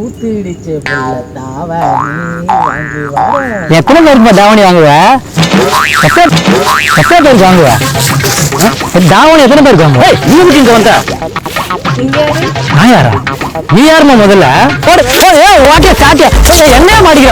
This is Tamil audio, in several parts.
ஊத்திடுச்சு புள்ள எத்தனை பேருக்கு தாவணி வாங்குவ? எத்தனை பேருக்கு வாங்குவ? தாவணி எத்தனை பேருக்கு வாங்குவ? நீ எதுக்கு இங்க வந்த? நான் யாரா? நீ யாருமா முதல்ல? என்ன போடு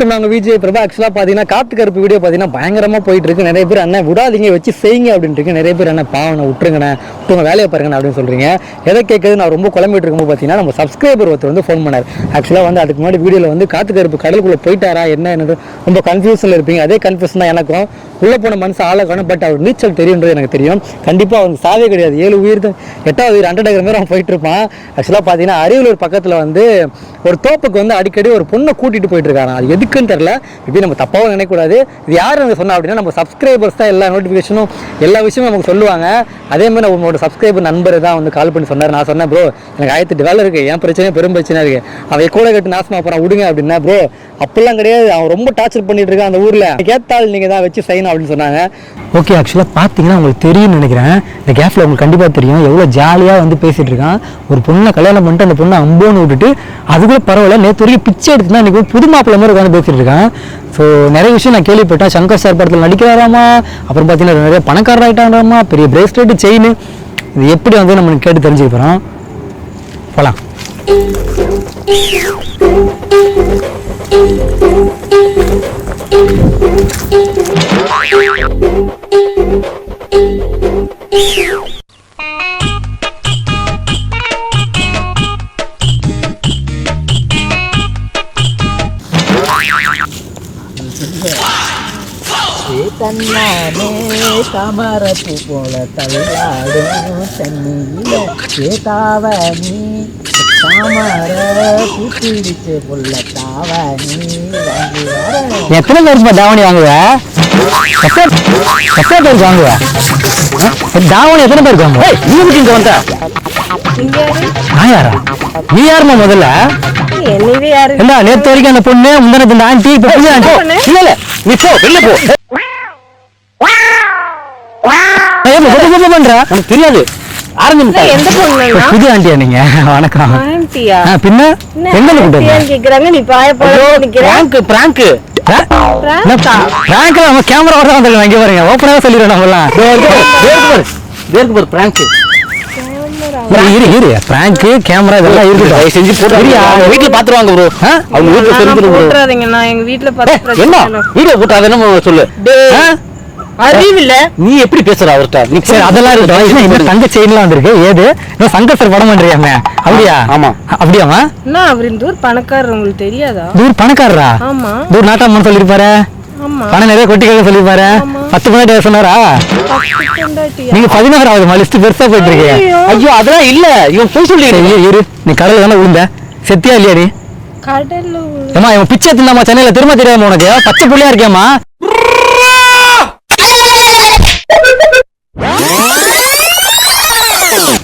வணக்கம் நாங்கள் விஜய் பிரபா. ஆக்சுவலாக பார்த்தீங்கன்னா காத்து கருப்பு வீடியோ பார்த்தீங்கன்னா பயங்கரமாக போயிட்டு இருக்கு நிறைய பேர் அண்ணன் விடாதீங்க வச்சு செய்யுங்க அப்படின்ட்டு இருக்கு நிறைய பேர் என்ன பாவனை விட்டுருங்கண்ணே உங்கள் வேலையை பாருங்கண்ணே அப்படின்னு சொல்கிறீங்க எதை கேட்குறது நான் ரொம்ப குழம்பிட்டு இருக்கும்போது பார்த்தீங்கன்னா நம்ம சப்ஸ்கிரைபர் ஒருத்தர் வந்து ஃபோன் பண்ணார். ஆக்சுவலாக வந்து அதுக்கு முன்னாடி வீடியோவில் வந்து காத்து கருப்பு கடலுக்குள்ளே போயிட்டாரா என்ன என்னது? ரொம்ப கன்ஃபியூஷனில் இருப்பீங்க. அதே கன்ஃபியூஷன் தான் எனக்கும். உள்ளே போன மனசு ஆளை காணும் பட் அவர் நீச்சல் தெரியுன்றது எனக்கு தெரியும். கண்டிப்பாக அவனுக்கு சாவே கிடையாது. ஏழு உயிர் எட்டாவது உயிர் ஹண்ட்ரட் ஏக்கர் மாதிரி அவன் போயிட்டு இருப்பான். ஆக்சுவலாக பார்த்தீங்கன்னா அரியலூர் பக்கத்தில் வந்து ஒரு தோப்புக்கு வந்து அடிக்கடி ஒரு பொண்ணை கூட்டிட்டு போயிட்டு இருக்காங்க. அது இருக்குன்னு தெரில இப்படி நம்ம தப்பாகவும் நினைக்கக்கூடாது. இது யார் எனக்கு சொன்னா அப்படின்னா நம்ம சப்ஸ்கிரைபர்ஸ் தான் எல்லா நோட்டிஃபிகேஷனும் எல்லா விஷயமும் நமக்கு சொல்லுவாங்க. அதே மாதிரி உங்களோட சப்ஸ்கிரைபர் நண்பர் தான் வந்து கால் பண்ணி சொன்னார். நான் சொன்னேன் ப்ரோ எனக்கு ஆயிரத்தெட்டு வேலை இருக்குது என் பிரச்சனையும் பெரும் பிரச்சனை இருக்குது அவன் கூட கட்டு நாசமாக போகிறான் விடுங்க அப்படின்னா ப்ரோ அப்படிலாம் கிடையாது. அவன் ரொம்ப டார்ச்சர் பண்ணிட்டு இருக்கான் அந்த ஊரில். கேட்டால் நீங்கள் தான் வச்சு செய்யணும் அப்படின்னு சொன்னாங்க. ஓகே ஆக்சுவலாக பார்த்தீங்கன்னா உங்களுக்கு தெரியும்னு நினைக்கிறேன். இந்த கேஃபில் உங்களுக்கு கண்டிப்பாக தெரியும். எவ்வளோ ஜாலியாக வந்து பேசிகிட்டு இருக்கான். ஒரு பொண்ணை கல்யாணம் பண்ணிட்டு அந்த பொண்ணை அம்போன்னு விட்டுட்டு அது பரவாயில்ல நேற்று வரைக்கும் பிச்சை எடுத்துனா இன்றைக்கி புது மாப்பிள்ளை மாதிரி உட்காந்து பேசிகிட்டு இருக்கான். ஸோ நிறைய விஷயம் நான் கேள்விப்பட்டேன். சங்கர் சார் படத்தில் நடிக்கிறாராமா? அப்புறம் பார்த்தீங்கன்னா நிறைய பணக்காரர் ஆகிட்டாராமா பெரிய பிரேஸ்லெட்டு செயின் இது எப்படி வந்து நம்ம கேட்டு தெரிஞ்சுக்க போகிறோம் போகலாம் தன்னானே தாமரப்பு போல தள்ளாடும் தண்ணியில சேதாவணி தாமர ஊத்திடுச்சு புள்ள வாங்கி வர எத்தனை பேருக்கு தாவணி வாங்குவ? எத்தனை பேருக்கு வாங்குவ? தாவணி எத்தனை பேருக்கு வாங்குவ? நீ எதுக்கு இங்க வந்த? நான் யாரா? நீ யாருமா முதல்ல? இல்ல நேத்து வரைக்கும் அந்த பொண்ணு முந்தினத்து இந்த ஆண்டி இப்ப? இல்ல இல்ல. நீ போ வெளில போ. புது பண்ற? உனக்கு தெரியாது. ஆரஞ்சு எந்த புது ஆண்டியா நீங்க? வணக்கம். ஆன்ட்டியா ஆ, பின்ன? எங்க கூட்டு ஆன்ட்டியான்னு கேக்குறாங்க நீ பாய போல பிராங்க் பிராங்க் பிராங்கா? பிராங்க்ல நம்ம கேமரா வர வந்துருக்கோம். இங்க பாருங்க. ஓப்பனாவே சொல்லிடுறோம் நம்மலாம் தேர்க்கு பாரு பிராங்க் இரு இரு பிராங்க் கேமரா இதெல்லாம் இருக்கு. தயவு செஞ்சு போடுறியா வீட்ல பாத்துருவாங்க ப்ரோ அவங்க வீட்ல நான் எங்க ஏய், பார்த்து என்ன? வீடியோ போட்டாத என்ன சொல்லு? அறிவில்ல. நீ எப்படி பேசுற அவர்கிட்ட நீ சரி அதெல்லாம் இருக்கட்டும். என்ன இந்த தங்க செயின்லாம் வந்திருக்கு. ஏது? இன்னும் சங்கர் சார் படம் பண்றியாமே? அப்படியா? ஆமா. அப்படியாமா என்ன அவர் ஊர் பணக்காரர் உங்களுக்கு தெரியாதா? தூர் பணக்காரரா? ஆமா. தூர் நாட்டாமன் சொல்லிருப்பாரு ஆமா. பணம் நிறைய கொட்டிக்க சொல்லிருப்பாரு ஆமா. பத்து பொண்ணாட்டி சொன்னாரா? பத்து? நீங்க பதினாறாவது லிஸ்ட் பெருசா போயிட்டு இருக்கீங்க ஐயோ. அதெல்லாம் இல்ல. இவன் போய் சொல்லி இரு நீ கடல்ல தானே விழுந்த? செத்தியா இல்லையா நீ? ஏமா இவன் பிச்சை தின்னாமா சென்னையில திரும்ப தெரியாம உனக்கு? பச்சை புள்ளையா இருக்கியாமா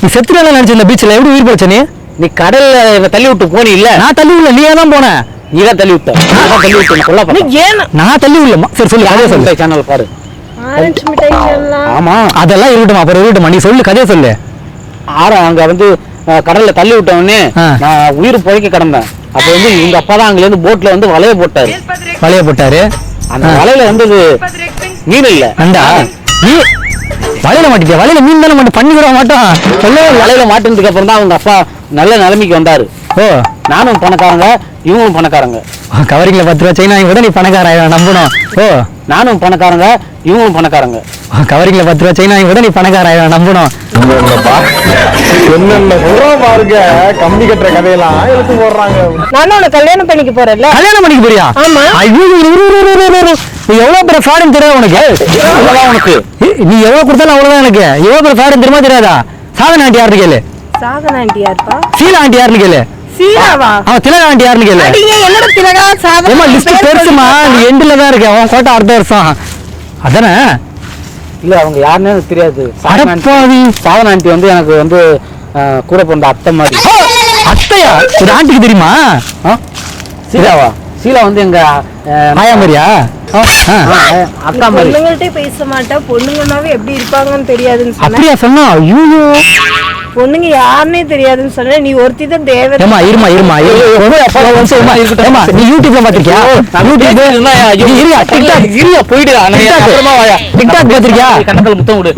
நீ செத்துனா நினைச்ச இந்த பீச்ல எப்படி உயிர் போச்ச நீ? நீ கடல்ல தள்ளி விட்டு போனி இல்ல நான் தள்ளி விடல நீயே தான் போன? நீ தான் தள்ளி விட்ட. நான் தான் தள்ளி விட்டேன் கொல்ல நீ ஏன்? நான் தள்ளி விடலமா சரி சொல்லு கதையை சொல்லு. சேனல் பாரு. ஆமா. அதெல்லாம் இருக்கட்டும் அப்புறம் இருக்கட்டும் நீ சொல்லு கதையை சொல்லு. ஆரம் அங்க வந்து கடல்ல தள்ளி விட்ட உடனே ஆ. நான் உயிர் புழைக்க கிடந்தேன். அப்ப வந்து எங்க அப்பா தான் அங்க இருந்து போட்ல வந்து வலைய போட்டாரு. வலைய போட்டாரு. அந்த வலையில வந்தது மீன் இல்ல. நண்டா வலையில மாட்டிட்டியா? வலையில மீன் தானே மாட்டோம் பண்ணி விட மாட்டோம் சொல்லவே. வலையில மாட்டினதுக்கு அப்புறம் தான் அவங்க அப்பா நல்ல நிலைமைக்கு வந்தாரு. ஓ. நானும் பணக்காரங்க இவங்களும் பணக்காரங்க. கவரிங்ல பத்து ரூபா செயின் வாங்கி கூட நீ பணக்கார ஆயிரம் நம்பணும். ஓ. நானும் பணக்காரங்க இவங்களும் பணக்காரங்க. கவரிங்ல பத்து ரூபா செயின் வாங்கி கூட நீ பணக்கார ஆயிரம் நம்பணும். என்னென்ன சொல்றோம் பாருங்க. கம்பி கட்டுற கதையெல்லாம் எடுத்து போடுறாங்க. நானும் கல்யாணம் பண்ணிக்க போறேன்ல. கல்யாணம் பண்ணிக்க போறியா? ஆமா. ஐயோ நீ எவ்வளவு பெரிய ஃப்ராடுன்னு தெரியாது உனக்கு? உனக்கு? நீ எவ்வளவு கொடுத்தாலும் அவ்வளவுதான் எனக்கு. எவ்வளவு பெரிய ஃப்ராடுன்னு தெரியுமா தெரியாதா? சாதன ஆண்டி யாருன்னு கேளு. சாதன ஆண்டி யாருப்பா? சீலா ஆண்டி யாருன்னு கேளு. சீராவா அவன் திலகா ஆண்டி யாருன்னு கேளு. என்னோட திலகா? சாதன லிஸ்ட் பேர் பெருசுமா. நீ எண்டுல தான் இருக்க. அவன் கோட்டை அடுத்த வருஷம். அதானே? இல்ல அவங்க யாருன்னு எனக்கு தெரியாது. சாதனா ஆண்டி- வந்து எனக்கு வந்து கூட பிறந்த அத்தை மாதிரி. அத்தையா? ஒரு ஆண்டிக்கு தெரியுமா? ஆ? சீலாவா? சீலா வந்து எங்க மாயாமரியா? ஆ, ஆ. அக்கா மாதிரி. பொண்ணுங்கள்ட்ட பேச மாட்டா. பொண்ணுங்கனாவே எப்படி இருப்பாங்கன்னு தெரியாதுன்னு சொன்ன அப்படியா சொன்னா? ஐயோ. பொண்ணுங்க யாருன்னே தெரியாதுன்னு சொன்ன நீ ஒருத்தி தான் தேவை ஏமா இருமா இருமா இருமா. நீ யூடியூப்ல பாத்திருக்கியா? யூடியூப் இருயா டிக்டாக் இருயா போயிடு TikTok. அப்புறமா வாயா. டிக்டாக் பாத்திருக்கியா? முத்தம் விடு.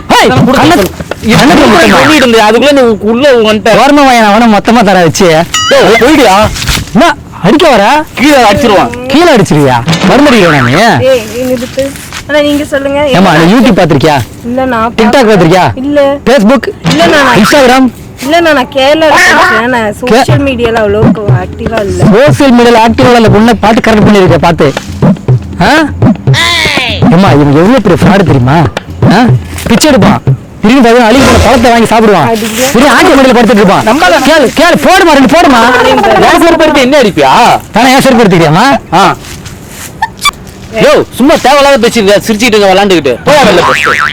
கண்ணத்துல முத்தமா? இருந்தே, அதுக்குள்ள நீ உள்ள வந்துட்ட கவர்மெண்ட் வாங்க அவன மொத்தமா தர வச்சு. என்ன அடிக்க வர? கீழே அடிச்சிருவான். கீழே அடிச்சிருவியா? மருந்தடிக்கிறா நீ? ஆனா நீங்க சொல்லுங்க. ஏமா நீ யூடியூப் பாத்திருக்கியா இல்ல நான் டிக்டாக் பாத்திருக்கியா இல்ல. ஃபேஸ்புக் இல்ல நான் இன்ஸ்டாகிராம் இல்ல நான் கேரளா நான் சோஷியல் மீடியால அவ்வளோக்கு ஆக்டிவா இல்ல. சோசியல் மீடியால ஆக்டிவா அந்த பொண்ணை பார்த்து கரெக்ட் பண்ணிருக்க பார்த்து. ஆ? ஏமா இவங்க எவ்வளவு பெரிய ஃப்ராடு தெரியுமா? ஆ? பிச்சை எடுப்பான். திரும்பி பார்த்தா அழுகி போன பழத்தை வாங்கி சாப்பிடுவான். பெரிய ஆண்டி மடியில படுத்துட்டு இருப்பான். கேளு கேளு போடுமா ரெண்டு போடுமா? எடுத்து என்ன அடிப்பியா? தானே எடுத்துக்கிறியாமா ஆ. யோ சும்மா தேவையில்லாத பேசிட்டு சிரிச்சிட்டு விளாண்டுக்கிட்டு. போயா.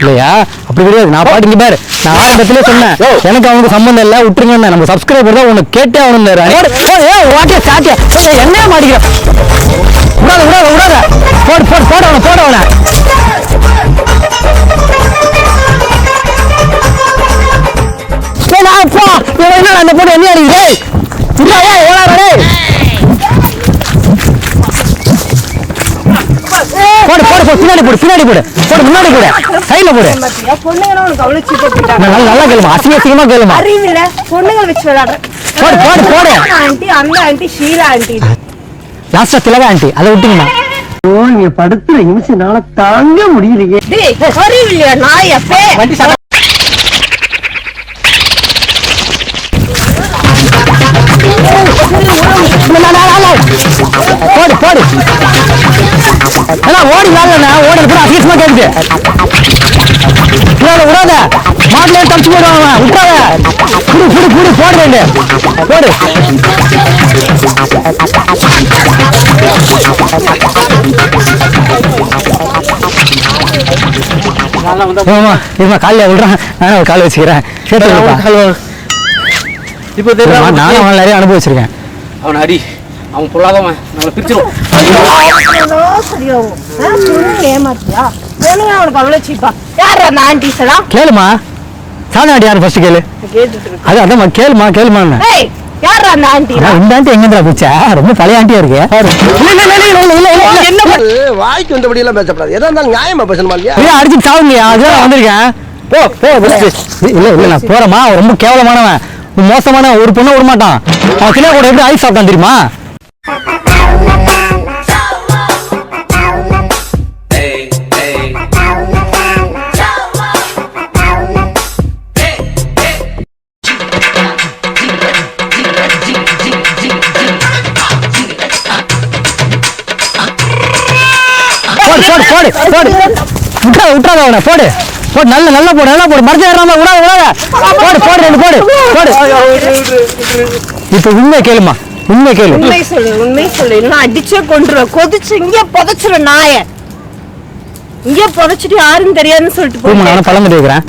இல்லையா? அப்படி கிடையாது. நான் பாட்டு இங்க பாரு. நான் ஆரம்பத்திலே சொன்னேன். எனக்கு அவனுக்கு சம்பந்தம் இல்ல. விட்டுருங்க நம்ம சப்ஸ்கிரைபர் தான் உனக்கு கேட்டே அவனு வாட்டியா? சாட்டியா? என்ன மாட்டிக்கிற? விடாத விடாத விடாத. போடு போடு போட அவனை போட அவனை. என்ன அடிக்குது டேய்? இல்ல, ஏய், ஓடாத, டேய். போடு போடு போடு பின்னாடி போடு பின்னாடி போடு. போடு முன்னாடி போடு. சைடுல போடு. நல்லா நல்லா கேளுமா அசிங்க அசிங்கமா கேளுமா. அறிவில்ல பொண்ணுங்க வச்சு விளையாடுறேன் போடு போடு போடு. ஆண்டி அந்த ஆண்டி ஷீலா ஆண்டி. லாஸ்டா திலகா ஆண்டி. அதை விட்டுங்கம்மா. நீங்க படுத்துற நிமிஷம்னால தாங்க முடியலையே. டேய் அறிவில்லையா நாய் அப்பே எல்லாம் ஓடி வாங்கண்ணா. ஓடுறது கூட அசிங்கமா கேக்குது விடாத விடாத மாட்டுல தப்பிச்சு போடுவாங்க விட்டாத குடு குடு குடு போடு ரெண்டு. போடு. ஆமா இருமா காலைல விடுறான். நானும் ஒரு கால் வச்சுக்கிறேன். சேர்த்து. இப்போ நானும் அவன் நிறைய அனுபவிச்சிருக்கேன். அவன் அடி. அவன் பொல்லாதவன். நம்மளை பிரிச்சிடும் சீப்பா யார் அந்த ஆன்டிஸ் எல்லாம் கேளுமா. சாமியாடி யாரு ஃபர்ஸ்ட் கேளு. அது அதான் கேளுமா கேளுமா யார் அந்த ஆண்டி? இந்த ஆண்டி எங்கடா போச்சா? ரொம்ப பழைய ஆண்டியா இருக்கு. என்ன வாய்க்கு வந்தபடி எல்லாம் எதா இருந்தாலும் நியாயமா பேசணுமா இல்லையா? அடிச்சு சாவுங்கயா அதுதான் வந்திருக்கேன். போ போ இல்ல இல்ல நான் ரொம்ப கேவலமானவன். மோசமான ஒரு பொண்ணு விட மாட்டான் அவன் கிட்ட கூட எப்படி ஐஸ் சாப்பிட்டான் தெரியுமா? போடு போடு போடு விட்றாத விட்றாத அவனை போடு. போடு நல்ல நல்லா போடு நல்லா போடு. மறைஞ்சு ஏறாம விடாத விடாத. போடு போடு ரெண்டு போடு. போடு. இப்ப உண்மை கேளுமா. உண்மை கேளு. உண்மை சொல்லு உண்மை சொல்லு. இல்லைன்னா அடிச்சே கொண்டுருவேன் கொதிச்சு இங்கே புதைச்சிரு நாய. இங்கே புதைச்சிட்டு யாருன்னு தெரியாதுன்னு சொல்லிட்டு போயிட்டே நானும் பழம் கட்டி வைக்கிறேன்.